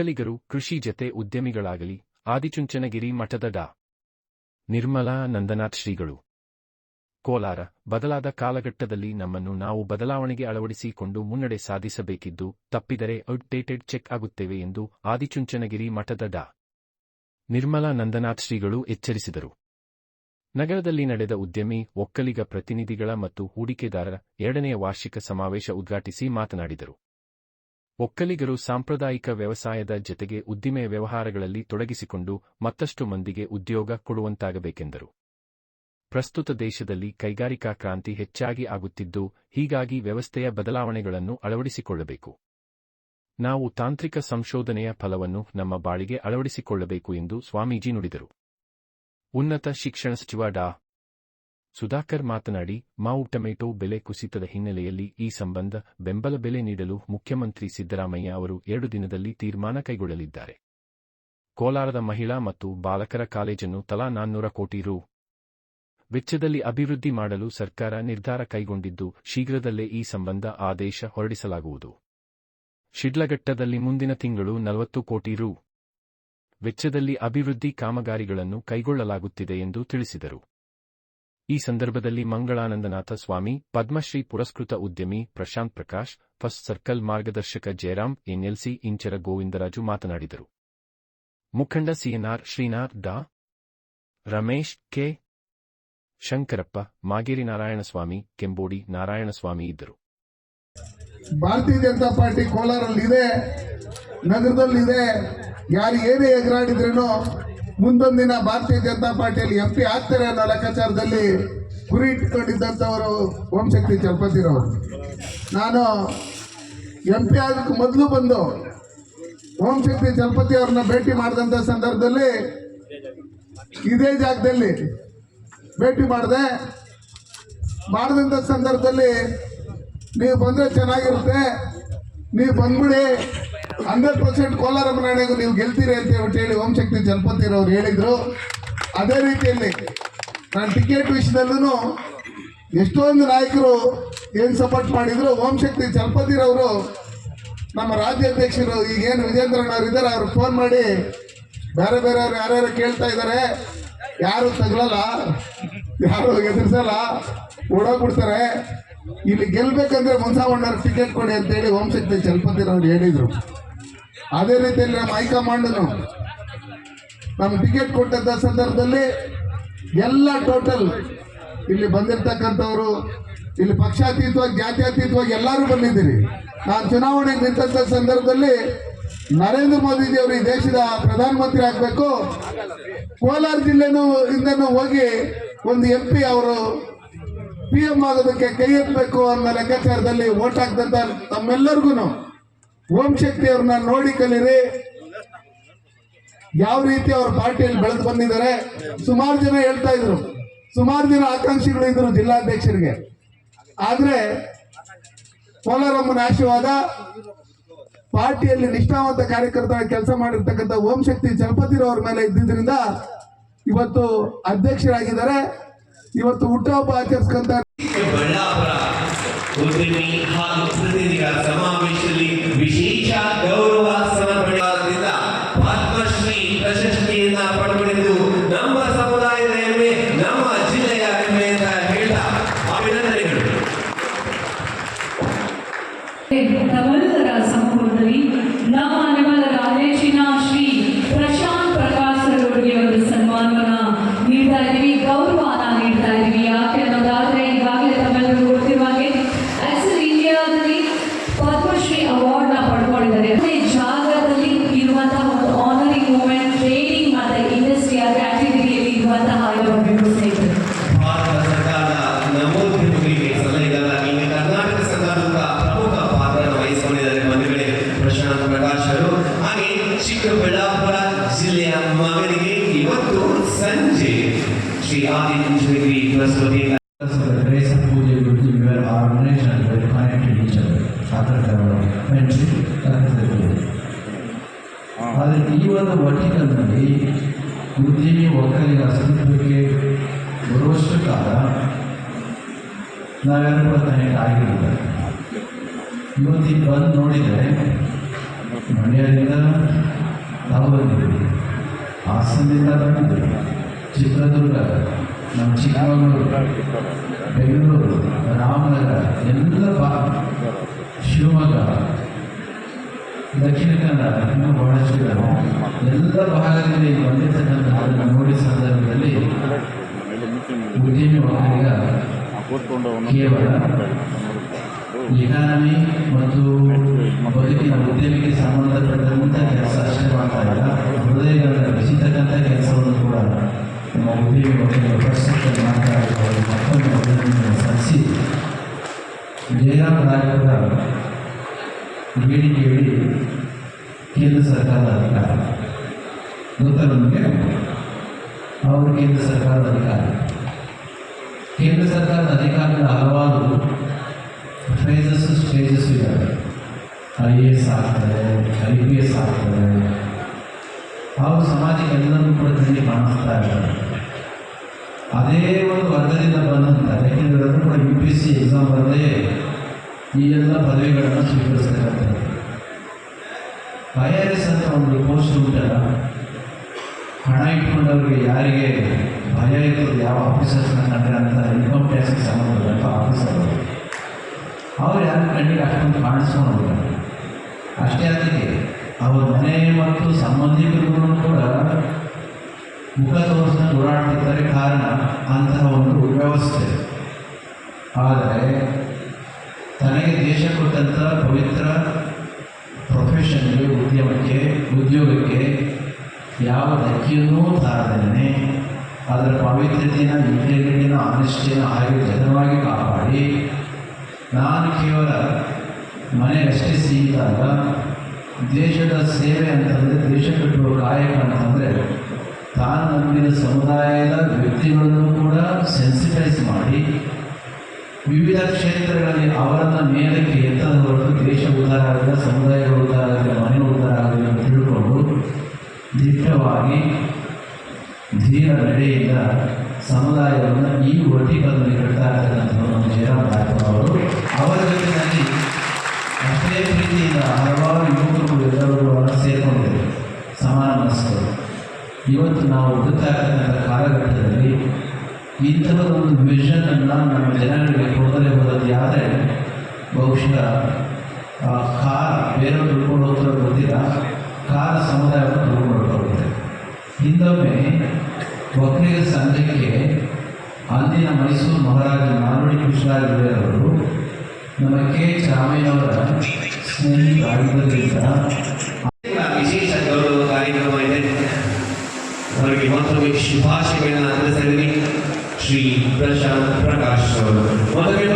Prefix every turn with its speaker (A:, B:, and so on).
A: ಒಕ್ಕಲಿಗರು ಕೃಷಿ ಜತೆ ಉದ್ಯಮಿಗಳಾಗಲಿ. ಆದಿಚುಂಚನಗಿರಿ ಮಠದ ಡಾ. ನಿರ್ಮಲಾ ನಂದನಾಥ್ ಶ್ರೀಗಳು. ಕೋಲಾರ, ಬದಲಾದ ಕಾಲಘಟ್ಟದಲ್ಲಿ ನಮ್ಮನ್ನು ನಾವು ಬದಲಾವಣೆಗೆ ಅಳವಡಿಸಿಕೊಂಡು ಮುನ್ನಡೆ ಸಾಧಿಸಬೇಕಿದ್ದು, ತಪ್ಪಿದರೆ ಔಟ್ಡೇಟೆಡ್ ಚೆಕ್ ಆಗುತ್ತೇವೆ ಎಂದು ಆದಿಚುಂಚನಗಿರಿ ಮಠದ ಡಾ. ನಿರ್ಮಲಾ ನಂದನಾಥ್ ಶ್ರೀಗಳು ಎಚ್ಚರಿಸಿದರು. ನಗರದಲ್ಲಿ ನಡೆದ ಉದ್ಯಮಿ, ಒಕ್ಕಲಿಗ ಪ್ರತಿನಿಧಿಗಳ ಮತ್ತು ಹೂಡಿಕೆದಾರರ ಎರಡನೆಯ ವಾರ್ಷಿಕ ಸಮಾವೇಶ ಉದ್ಘಾಟಿಸಿ ಮಾತನಾಡಿದರು. ಒಕ್ಕಲಿಗರು ಸಾಂಪ್ರದಾಯಿಕ ವ್ಯವಸಾಯದ ಜತೆಗೆ ಉದ್ದಿಮೆ ವ್ಯವಹಾರಗಳಲ್ಲಿ ತೊಡಗಿಸಿಕೊಂಡು ಮತ್ತಷ್ಟು ಮಂದಿಗೆ ಉದ್ಯೋಗ ಕೊಡುವಂತಾಗಬೇಕೆಂದರು. ಪ್ರಸ್ತುತ ದೇಶದಲ್ಲಿ ಕೈಗಾರಿಕಾ ಕ್ರಾಂತಿ ಹೆಚ್ಚಾಗಿ ಆಗುತ್ತಿದ್ದು, ಹೀಗಾಗಿ ವ್ಯವಸ್ಥೆಯ ಬದಲಾವಣೆಗಳನ್ನು ಅಳವಡಿಸಿಕೊಳ್ಳಬೇಕು. ನಾವು ತಾಂತ್ರಿಕ ಸಂಶೋಧನೆಯ ಫಲವನ್ನು ನಮ್ಮ ಬಾಳಿಗೆ ಅಳವಡಿಸಿಕೊಳ್ಳಬೇಕು ಎಂದು ಸ್ವಾಮೀಜಿ ನುಡಿದರು. ಉನ್ನತ ಶಿಕ್ಷಣ ಸಚಿವ ಡಾ. ಸುಧಾಕರ್ ಮಾತನಾಡಿ, ಮಾವು ಟೊಮೆಟೊ ಬೆಲೆ ಕುಸಿತದ ಹಿನ್ನೆಲೆಯಲ್ಲಿ ಈ ಸಂಬಂಧ ಬೆಂಬಲ ಬೆಲೆ ನೀಡಲು ಮುಖ್ಯಮಂತ್ರಿ ಸಿದ್ದರಾಮಯ್ಯ ಅವರು ಎರಡು ದಿನದಲ್ಲಿ ತೀರ್ಮಾನ ಕೈಗೊಳ್ಳಲಿದ್ದಾರೆ. ಕೋಲಾರದ ಮಹಿಳಾ ಮತ್ತು ಬಾಲಕರ ಕಾಲೇಜನ್ನು ತಲಾ ನಾನ್ನೂರ ಕೋಟಿ ರು ವೆಚ್ಚದಲ್ಲಿ ಅಭಿವೃದ್ಧಿ ಮಾಡಲು ಸರ್ಕಾರ ನಿರ್ಧಾರ ಕೈಗೊಂಡಿದ್ದು, ಶೀಘ್ರದಲ್ಲೇ ಈ ಸಂಬಂಧ ಆದೇಶ ಹೊರಡಿಸಲಾಗುವುದು. ಶಿಡ್ಲಘಟ್ಟದಲ್ಲಿ ಮುಂದಿನ ತಿಂಗಳು ನಲವತ್ತು ಕೋಟಿ ರು ವೆಚ್ಚದಲ್ಲಿ ಅಭಿವೃದ್ಧಿ ಕಾಮಗಾರಿಗಳನ್ನು ಕೈಗೊಳ್ಳಲಾಗುತ್ತಿದೆ ಎಂದು ತಿಳಿಸಿದರು. ಈ ಸಂದರ್ಭದಲ್ಲಿ ಮಂಗಳಾನಂದನಾಥ ಸ್ವಾಮಿ, ಪದ್ಮಶ್ರೀ ಪುರಸ್ಕೃತ ಉದ್ಯಮಿ ಪ್ರಶಾಂತ್ ಪ್ರಕಾಶ್, ಫಸ್ಟ್ ಸರ್ಕಲ್ ಮಾರ್ಗದರ್ಶಕ ಜಯರಾಮ್, ಎನ್ಎಲ್ಸಿ ಇಂಚರ ಗೋವಿಂದರಾಜು ಮಾತನಾಡಿದರು. ಮುಖಂಡ CNR Srinath, Dr. Ramesh, K. Shankarappa, Mageri Narayanaswamy, Kembodi Narayanaswamy ಇದ್ದರು.
B: ಭಾರತೀಯ ಜನತಾ ಪಾರ್ಟಿ ಕೋಲಾರಲ್ಲಿದೆ, ನಗರದಲ್ಲಿದೆ, ಯಾರು ಏನೇ ಎಗರಾಡಿದ್ರೇನು ಮುಂದೊಂದಿನ ಭಾರತೀಯ ಜನತಾ ಪಾರ್ಟಿಯಲ್ಲಿ ಎಂ ಪಿ ಆಗ್ತಾರೆ ಅನ್ನೋ ಲೆಕ್ಕಾಚಾರದಲ್ಲಿ ಗುರಿ ಇಟ್ಕೊಂಡಿದ್ದಂಥವರು ಓಂಶಕ್ತಿ ಚಲಪತಿರವರು ನಾನು ಎಂ ಪಿ ಆಗೋಕ್ಕೆ ಮೊದಲು ಬಂದು ಓಂಶಕ್ತಿ ಚಲಪತಿ ಅವ್ರನ್ನ ಭೇಟಿ ಮಾಡಿದಂಥ ಸಂದರ್ಭದಲ್ಲಿ ಇದೇ ಜಾಗದಲ್ಲಿ ಭೇಟಿ ಮಾಡಿದೆ. ಮಾಡಿದಂಥ ಸಂದರ್ಭದಲ್ಲಿ ನೀವು ಬಂದರೆ ಚೆನ್ನಾಗಿರುತ್ತೆ, ನೀವು ಬಂದ್ಬಿಡಿ. ಹಂಡ್ರೆಡ್ ಪರ್ಸೆಂಟ್ ಕೋಲಾರ ಮನೆಗೂ ನೀವು ಗೆಲ್ತೀರಿ ಅಂತ ಹೇಳಿ ಓಂಶಕ್ತಿ ಜಲಪತಿರವ್ರು ಹೇಳಿದರು. ಅದೇ ರೀತಿಯಲ್ಲಿ ನಾನು ಟಿಕೆಟ್ ವಿಷಯದಲ್ಲೂ ಎಷ್ಟೊಂದು ನಾಯಕರು ಏನು ಸಪೋರ್ಟ್ ಮಾಡಿದ್ರು. ಓಂಶಕ್ತಿ ಜಲಪತಿರವರು ನಮ್ಮ ರಾಜ್ಯಾಧ್ಯಕ್ಷರು ಈಗೇನು ವಿಜೇಂದ್ರಣ್ಣವ್ರು ಇದ್ದಾರೆ ಅವ್ರು ಫೋನ್ ಮಾಡಿ ಬೇರೆ ಬೇರೆಯವ್ರು ಯಾರ್ಯಾರು ಕೇಳ್ತಾ ಇದ್ದಾರೆ ಯಾರು ತಗಲಲ್ಲ ಯಾರು ಎದುರಿಸಲ್ಲ, ಓಡೋಗ್ಬಿಡ್ತಾರೆ. ಇಲ್ಲಿ ಗೆಲ್ಬೇಕಂದ್ರೆ ಮುನ್ಸಾವಣ್ಣವ್ರ ಟಿಕೆಟ್ ಕೊಡಿ ಅಂತೇಳಿ ಓಂಶಕ್ತಿ ಜಲಪತಿರವ್ರು ಹೇಳಿದರು. ಅದೇ ರೀತಿಯಲ್ಲಿ ನಮ್ಮ ಹೈಕಮಾಂಡ್ನು ನಮ್ಗೆ ಟಿಕೆಟ್ ಕೊಟ್ಟಂಥ ಸಂದರ್ಭದಲ್ಲಿ ಎಲ್ಲ ಟೋಟಲ್ ಇಲ್ಲಿ ಬಂದಿರ್ತಕ್ಕಂಥವ್ರು, ಇಲ್ಲಿ ಪಕ್ಷಾತೀತವಾಗಿ, ಜಾತ್ಯತೀತವಾಗಿ ಎಲ್ಲರೂ ಬಂದಿದ್ದೀರಿ. ನಾನು ಚುನಾವಣೆಗೆ ನಿಂತಂಥ ಸಂದರ್ಭದಲ್ಲಿ ನರೇಂದ್ರ ಮೋದಿಜಿ ಅವರು ಈ ದೇಶದ ಪ್ರಧಾನಮಂತ್ರಿ ಆಗಬೇಕು. ಕೋಲಾರ ಜಿಲ್ಲೆನೂ ಇಂದನೂ ಹೋಗಿ ಒಂದು ಎಂ ಪಿ ಅವರು ಪಿ ಎಂ ಆಗೋದಕ್ಕೆ ಕೈ ಎತ್ತಬೇಕು ಅನ್ನೋ ಲೆಕ್ಕಾಚಾರದಲ್ಲಿ ಓಟ್ ಹಾಕ್ದಂತ ತಮ್ಮೆಲ್ಲರಿಗೂ ಓಂ ಶಕ್ತಿ ಅವ್ರನ್ನ ನೋಡಿ ಕಲೀರಿ. ಯಾವ ರೀತಿ ಅವ್ರ ಪಾರ್ಟಿಯಲ್ಲಿ ಬೆಳೆದು ಬಂದಿದ್ದಾರೆ, ಸುಮಾರು ಜನ ಹೇಳ್ತಾ ಇದ್ರು. ಸುಮಾರು ಜನ ಆಕಾಂಕ್ಷಿಗಳು ಇದ್ರು ಜಿಲ್ಲಾಧ್ಯಕ್ಷರಿಗೆ. ಆದ್ರೆ ಕೋಲಾರಮ್ಮನ ಆಶೀರ್ವಾದ ಪಾರ್ಟಿಯಲ್ಲಿ ನಿಷ್ಠಾವಂತ ಕಾರ್ಯಕರ್ತರ ಕೆಲಸ ಮಾಡಿರ್ತಕ್ಕಂಥ ಓಂ ಶಕ್ತಿ ಚಲಪತಿರವ್ರ ಮೇಲೆ ಇದ್ದಿದ್ರಿಂದ ಇವತ್ತು ಅಧ್ಯಕ್ಷರಾಗಿದ್ದಾರೆ. ಇವತ್ತು ಹುಟ್ಟುಹಬ್ಬ ಆಚರಿಸ್ಕೊಂತ
C: ಸಂಜೆ ಶ್ರೀ ಆದಿಚುಂಚನಗಿರಿ ಪ್ರಸ್ತುತಿ
D: the grace of Puja Guru, we were organized and we connected each other after the friendship, after the Guru. ಆದರೆ ಈ ಒಂದು ವರ್ಟಿಕಲ್ನಲ್ಲಿ ಉದ್ಯಮಿ ಒಕ್ಕಲಿಗ ಅಸ್ತಿತ್ವಕ್ಕೆ ಬರುವಷ್ಟು ಕಾಲ ನಾವ್ಯಾರು ಕನೆಕ್ಟ್ ಆಗಿರಲಿಲ್ಲ ಇವತ್ತು ಬಂದು ನೋಡಿದರೆ ಮಂಡ್ಯದಿಂದ ನಾವು ಬಂದಿದ್ದೀವಿ ಹಾಸನದಿಂದ ಬಂದಿದ್ದರು ಚಿತ್ರದುರ್ಗ, ನಮ್ಮ ಚಿಕ್ಕಮಗಳೂರು, ಬೆಂಗಳೂರು, ರಾಮನಗರ, ಎಲ್ಲ ಬಾ, ಶಿವಮೊಗ್ಗ, ದಕ್ಷಿಣ ಕನ್ನಡ, ಇನ್ನೂ ಬಹಳಷ್ಟು ಎಲ್ಲ ಭಾಗದಲ್ಲಿ ಬಂದಿರ್ತಕ್ಕಂಥ ಅದನ್ನು ನೋಡಿ ಸಂದರ್ಭದಲ್ಲಿ ಉದ್ಯಮಿ ಕೇವಲ ಇಕಾನಮಿ ಮತ್ತು ಬದುಕಿನ ಉದ್ಯಮಕ್ಕೆ ಸಂಬಂಧಪಟ್ಟಂಥ ಕೆಲಸ ಅಷ್ಟೇ ಮಾಡ್ತಾ ಇಲ್ಲ ಹೃದಯಗಳನ್ನು ಬೆಸಿತಕ್ಕಂಥ ಕೆಲಸವನ್ನು ಕೂಡ ನಮ್ಮ ಉದ್ಯಮಿ ಪ್ರಸ್ತುತ ಮಾಡ್ತಾ ಇದ್ದಾರೆ. ಮತ್ತೊಮ್ಮೆ ಅಭಿನಂದನೆ ಸಲ್ಲಿಸಿ ಜಯರಾಮ್ ಬೇಡಿಕೆಯಡಿ ಕೇಂದ್ರ ಸರ್ಕಾರದ ಅಧಿಕಾರ. ಗೊತ್ತಾ ನಮಗೆ? ಅವರು ಕೇಂದ್ರ ಸರ್ಕಾರದ ಅಧಿಕಾರ. ಕೇಂದ್ರ ಸರ್ಕಾರದ ಅಧಿಕಾರದ ಹಲವಾರು ಫೇಸಸ್ ಸ್ಟೇಜಸ್ ಇದ್ದಾವೆ ಐ ಎ ಎಸ್ ಆಗ್ತದೆ ಐ ಪಿ ಎಸ್ ಆಗ್ತದೆ ಅವರು ಸಮಾಜಕ್ಕೆ ಎಲ್ಲರೂ ಕೂಡ ತಿಂಡಿ ಕಾಣಿಸ್ತಾ ಇದ್ದಾರೆ ಅದೇ ಒಂದು ವರ್ಗದಿಂದ ಬಂದಂಥ ಯಾಕೆಂದರೆ ಕೂಡ ಯು ಪಿ ಸಿ ಎಕ್ಸಾಮ್ ಬರದೇ ಈ ಎಲ್ಲ ಪದವಿಗಳನ್ನು ಸ್ವೀಕರಿಸಬೇಕಾಗ್ತದೆ ಐ ಆರ್ ಎಸ್ ಅಂತ ಒಂದು ಪೋಸ್ಟ್ ಉಂಟಲ್ಲ, ಹಣ ಇಟ್ಕೊಂಡವ್ರಿಗೆ ಯಾರಿಗೆ ಭಯ ಇರ್ತದೆ ಯಾವ ಆಫೀಸರ್ಸ್ನ ಕಂಡ್ರೆ ಅಂತ ಇನ್ಕಮ್ ಟ್ಯಾಕ್ಸ್ಗೆ ಸಂಬಂಧಪಟ್ಟ ಆಫೀಸರ್ ಅವ್ರು ಯಾರು ಕಣ್ಣಿಗೆ ಅಷ್ಟೊಂದು ಕಾಣಿಸ್ಕೊಂಡಿಲ್ಲ ಅಷ್ಟೇ ಅದಕ್ಕೆ ಅವ್ರ ಮನೆ ಮತ್ತು ಸಂಬಂಧಿಕರು ಕೂಡ ಮುಖ ತೋರಿಸ್ಕೊಂಡು ಓಡಾಡ್ತಿರ್ತಾರೆ ಕಾರಣ ಅಂತಹ ಒಂದು ವ್ಯವಸ್ಥೆ. ಆದರೆ, ತನಗೆ ದೇಶ ಕೊಟ್ಟಂಥ ಪವಿತ್ರ ಪ್ರೊಫೆಷನ್ಗೆ ಉದ್ಯಮಕ್ಕೆ, ಉದ್ಯೋಗಕ್ಕೆ ಯಾವ ಧಕ್ಕೆಯನ್ನೂ ತಾರದೇನೆ. ಅದರ ಪವಿತ್ರತೆಯನ್ನು ಇಂಟೆಗ್ರಿಟಿನ ಆನೆಸ್ಟಿನ ಹಾಗೆ ಜನವಾಗಿ ಕಾಪಾಡಿ. ನಾನು ಕೇವಲ ಮನೆಗಷ್ಟೇ ಸೀಮಿತ ಅಲ್ಲ, ದೇಶದ ಸೇವೆ ಅಂತಂದರೆ, ದೇಶ ಕಟ್ಟುವ ಕಾಯಕ ಅಂತಂದರೆ, ತಾನು ನಂಬಿದ ಸಮುದಾಯದ ವ್ಯಕ್ತಿಗಳನ್ನು ಕೂಡ ಸೆನ್ಸಿಟೈಸ್ ಮಾಡಿ, ವಿವಿಧ ಕ್ಷೇತ್ರಗಳಲ್ಲಿ ಅವರನ್ನು ಮೇಲಕ್ಕೆ ಎತ್ತದ ಹೊರತು ದೇಶ ಉದ್ಧಾರ ಆಗಲಿಲ್ಲ ಸಮುದಾಯ ಉದ್ಧಾರ ಆಗಲಿಲ್ಲ ಮನೆ ಉದ್ಧಾರ ಆಗಲಿಲ್ಲ ಅಂತ ತಿಳ್ಕೊಂಡು ದಿಟ್ಟವಾಗಿ ಧೀರ ನಡೆಯಿಂದ ಸಮುದಾಯವನ್ನು ಈ ಒಟ್ಟಿನಲ್ಲಿ ಕಟ್ತಾ ಇರ್ತಕ್ಕಂಥ ಜಯರಾಮ್ ಅವರು ಅವರ ಜೊತೆಯಲ್ಲಿ ಅಷ್ಟೇ ಪ್ರೀತಿಯಿಂದ ಹಲವಾರು ಯುವಕರು ಎಲ್ಲರೂ ಅವರ ಸೇರಿಕೊಂಡಿದ್ದಾರೆ. ಸಮಾನ ಮನಸ್ಕರು. ಇವತ್ತು ನಾವು ಹುಡುಕ್ತಾ ಇರ್ತಕ್ಕಂಥ ಕಾಲಘಟ್ಟದಲ್ಲಿ ಒಂದು ವಿಷನನ್ನು ನಮ್ಮ ಜನಗಳಿಗೆ ಕೊಡದಲೇ ಹೋದದ್ದು ಆದರೆ ಬಹುಶಃ ಕಾರ್ ಬೇರೆಯವ್ರು ತಿಳ್ಕೊಂಡು ಹೋಗ್ತಾರೋ ಗೊತ್ತಿಲ್ಲ. ಕಾರ್ ಸಮುದಾಯವನ್ನು ತಿಳ್ಕೊಂಡು ಹೋಗ್ತಾರೆ ಹಿಂದೊಮ್ಮೆ ಒಕ್ಕಲಿಗ ಸಂಘಕ್ಕೆ ಅಂದಿನ ಮೈಸೂರು ಮಹಾರಾಜ ನಾಲ್ವಡಿ ಕೃಷ್ಣರಾಜ ಅವರು ನಮ್ಮ ಕೆ ಚಾಮಯ್ಯನವರ ಸ್ನೇಹಿತರಾಗಿದ್ದರಿಂದ
C: ವಿಶೇಷ ಗೌರವ ಕಾರ್ಯಕ್ರಮ ಇದೆ ಅವರಿಗೆ ಮತ್ತೊಮ್ಮೆ ಶುಭಾಶಯಗಳನ್ನು ತಿಳಿಸಿದ್ದೀನಿ ಶ್ರೀ ಪ್ರಶಾಂತ್ ಪ್ರಕಾಶ್ ಅವರು. ಮೊದಲೇ